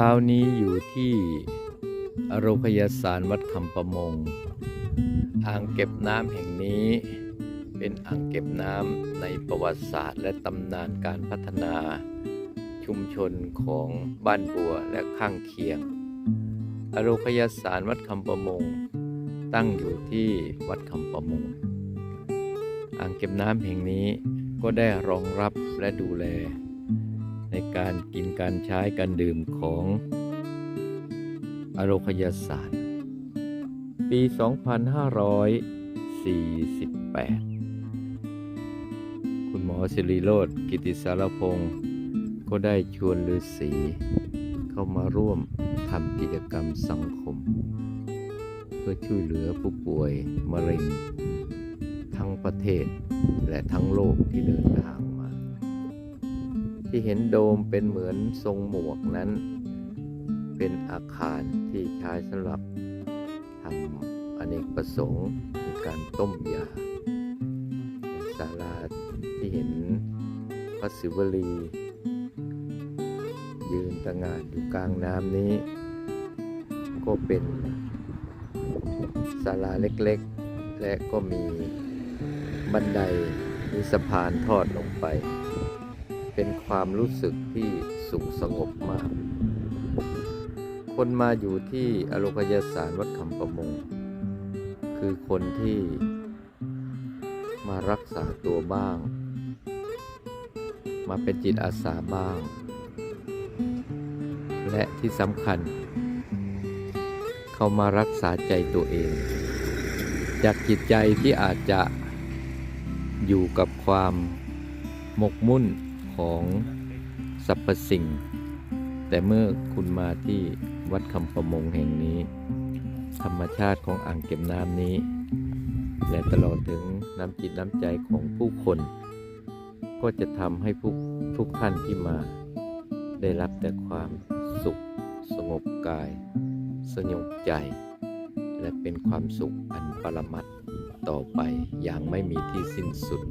ช้านี้อยู่ที่โรงพยาสารวัดคำประมง อ่างเก็บน้ำแห่งนี้ เป็นอ่างเก็บน้ำในประวัติศาสตร์ และตำนานการพัฒนาชุมชนของบ้านบัวและข้างเคียงอโรคยาสารวัดคำประมง ตั้งอยู่ที่วัดคำประมง อ่างเก็บน้ำแห่งนี้ก็ได้รองรับและดูแล ในการกินการใช้การดื่มของอโรคยศาสตร์ ปี 2548 คุณหมอสิริโรธกิติสารพงศ์ก็ได้ชวนฤาษีเข้ามาร่วมทำกิจกรรมสังคม เพื่อช่วยเหลือผู้ป่วยมะเร็ง ทั้งประเทศและทั้งโลกที่เดินทาง ที่เห็นโดมเป็นเหมือนทรงหมวกนั้น เป็นอาคารที่ใช้สำหรับทำอเนกประสงค์ในการต้มยาศาลาที่เห็นพระศิวลี ยืนตระงานอยู่กลางน้ำนี้ ก็เป็นศาลาเล็กๆ และก็มีบันไดมีสะพานทอดลงไป เป็นความรู้สึกที่สุขสงบมาก คนมาอยู่ที่อโลคยสารวัดคำประมง คือคนที่มารักษาตัวบ้าง มาเป็นจิตอาสาบ้าง และที่สำคัญ เขามารักษาใจตัวเอง จากจิตใจที่อาจจะอยู่กับความหมกมุ่น ของสรรพสิ่ง แต่เมื่อคุณมาที่วัดคำประมงแห่งนี้ ธรรมชาติของอ่างเก็บน้ำนี้ และตลอดถึงน้ำจิตน้ำใจของผู้คน ก็จะทำให้ผู้ทุกท่านที่มา ได้รับแต่ความสุข สงบกาย สงบใจ และเป็นความสุขอันปรมัตถ์ต่อไปอย่างไม่มีที่สิ้นสุด